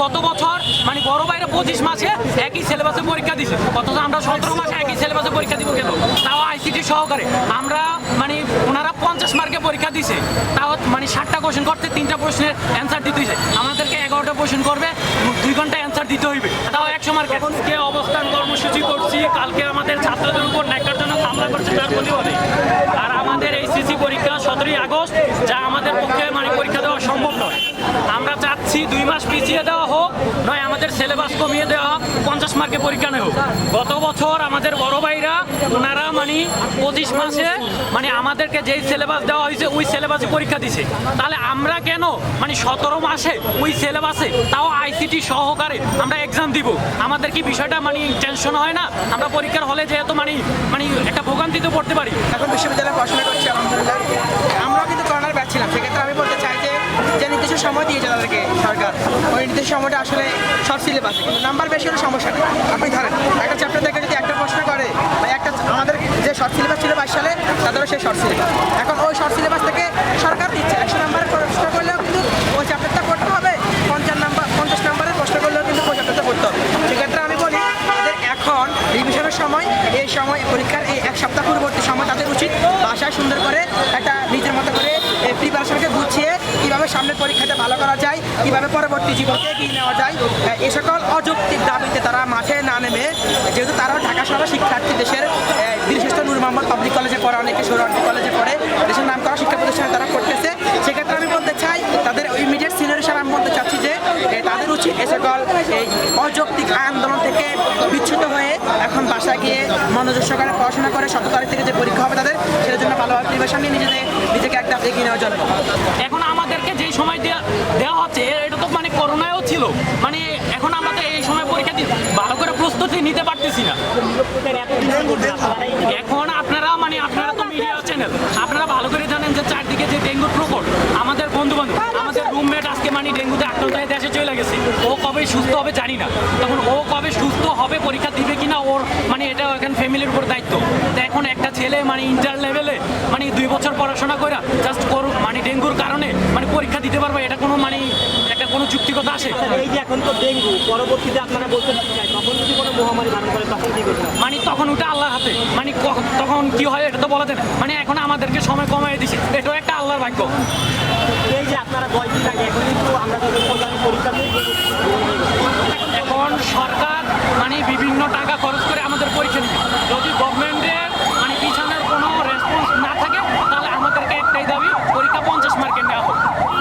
গত বছর মানে বড় বাইরে পঁচিশ মাসে একই সিলেবাসে পরীক্ষা দিছে। অথচ আমরা সতেরো মাসে একই সিলেবাসে পরীক্ষা দিব কেন? তাও সহকারে। আমরা মানে ওনারা পঞ্চাশ মার্কে পরীক্ষা দিছে। তাও মানে ষাটটা কোশ্চেন করতে তিনটা প্রশ্নের অ্যান্সার দিতে হয়েছে আমাদেরকে এগারোটা কোশ্চেন করবে, দুই ঘণ্টা অ্যান্সার দিতে হইবে। তাও একশো মার্কে। আজকে অবস্থান কর্মসূচি করছি, কালকে আমাদের ছাত্রদের উপর ন্যাকার জন্য হামলা করছে তার প্রতিবাদে। আর আমাদের এই সিসি পরীক্ষা সতেরোই আগস্ট, যা আমাদের পক্ষে মানে পরীক্ষা দেওয়া সম্ভব নয়। আমরা চাচ্ছি দুই মাস পিছিয়ে দেওয়া হোক, নয় আমাদের সিলেবাস কমিয়ে দেওয়া হোক, পঞ্চাশ মার্কে পরীক্ষা নেওয়া হোক। গত বছর আমাদের বড় ভাইরা ওনারা মানে পঁচিশ মাসে মানে আমাদেরকে যেই সিলেবাস দেওয়া হয়েছে, ওই সিলেবাসে পরীক্ষা দিছে। তাহলে আমরা কেন মানে সতেরো মাসে ওই সিলেবাসে তাও আইসিটি সহকারে আমরা এক্সাম দিব? আমাদের কি বিষয়টা মানে টেনশন হয় না? আমরা পরীক্ষার হলে যেহেতু মানে মানে একটা ভোগান্তিতে পড়তে পারি। এখন বিশ্ববিদ্যালয়ে পড়াশোনা করছি, আলহামদুলিল্লাহ। সময়টা আসলে শর্ট সিলেবাস কিন্তু নাম্বার বেশি হলে সমস্যা নেই। আপনি ধরেন, একটা চ্যাপ্টার থেকে যদি একটা প্রশ্ন করে, বা একটা আমাদের যে শর্ট সিলেবাস ছিল বাইশ সালে, তাদেরও সেই শর্ট সিলেবাস এখন ওই শর্ট সিলেবাস থেকে সরকার দিচ্ছে, একশো নাম্বারের প্রশ্ন করলেও কিন্তু ওই চ্যাপ্টারটা করতে হবে, পঞ্চাশ নাম্বার পঞ্চাশ নাম্বারের প্রশ্ন করলেও কিন্তু ওই চ্যাপ্টারটা করতে হবে। সেক্ষেত্রে আমি বলি, তাদের এখন রিভিশনের সময়, এই সময় পরীক্ষার এই এক সপ্তাহ পূর্ববর্তী সময় তাদের উচিত বাসায় সুন্দর করে একটা নিজের মতো করে কীভাবে সামনের পরীক্ষাতে ভালো করা যায়, কীভাবে পরবর্তী জীবনকে এগিয়ে নেওয়া যায়। এ সকল অযৌক্তিক দাবিতে তারা মাঠে না নেমে, যেহেতু তারাও ঢাকা শহরের শিক্ষার্থী, দেশের বীরশ্রেষ্ঠ নূর মোহাম্মদ পাবলিক কলেজে পড়ে অনেকে সৌরার্থী কলেজে পড়ে, দেশের নাম করা শিক্ষা প্রতিষ্ঠানে তারা করতেছে। সেক্ষেত্রে আমি বলতে চাই, তাদের ইমিডিয়েট সিনিয়র হিসাবে আমি বলতে চাচ্ছি যে তাদের উচিত এ সকল, এই অযৌক্তিক আন্দোলন থেকে বিচ্ছুত হয়ে এখন বাসায় গিয়ে মনোযোগ সহকারে পড়াশোনা করে সতেরো তারিখ থেকে যে পরীক্ষা হবে তাদের, সেটার জন্য ভালোভাবে প্রিপারেশন নিয়ে নিজেদের, নিজেকে একটা এগিয়ে নেওয়ার জন্য। প্রস্তুতি নিতে পারতেছি না। এখন আপনারা মানে আপনারা তো মিডিয়া চ্যানেল আপনারা ভালো করে জানেন যে চারদিকে যে ডেঙ্গুর প্রকোপ, আমাদের বন্ধু বান্ধব আমাদের রুমমেট আজকে মানে ডেঙ্গুতে আক্রান্ত হয়ে দেশে চলে গেছে। ও কবে সুস্থ হবে জানি না। তখন ও কবে সুস্থ হবে, পরীক্ষা দিবে কিনা ওর মানে এটা এখন ফ্যামিলির উপর দায়িত্ব। তো এখন একটা ছেলে মানে ইন্টার লেভেলে মানে দুই বছর পড়াশোনা করে জাস্ট করুক মানে ডেঙ্গুর কারণে মানে পরীক্ষা দিতে পারবে, এটা কোনো মানে একটা কোনো যুক্তিকতা আসে। এই যে এখন তো ডেঙ্গু, পরবর্তীতে আপনারা বলতে মহামারী ধারণ করে তখন কি করবে মানে তখন ওটা আল্লাহর হাতে। মানে তখন কি হয় এটা তো বলা যায় মানে এখন আমাদেরকে সময় কমাই দিছে। এটা একটা আল্লাহর ভাগ্য। এই যে আপনারা কয়েকদিন দিন আগে এখন কিন্তু আমরা তাদের পরীক্ষা এখন সরকার মানে বিভিন্ন টাকা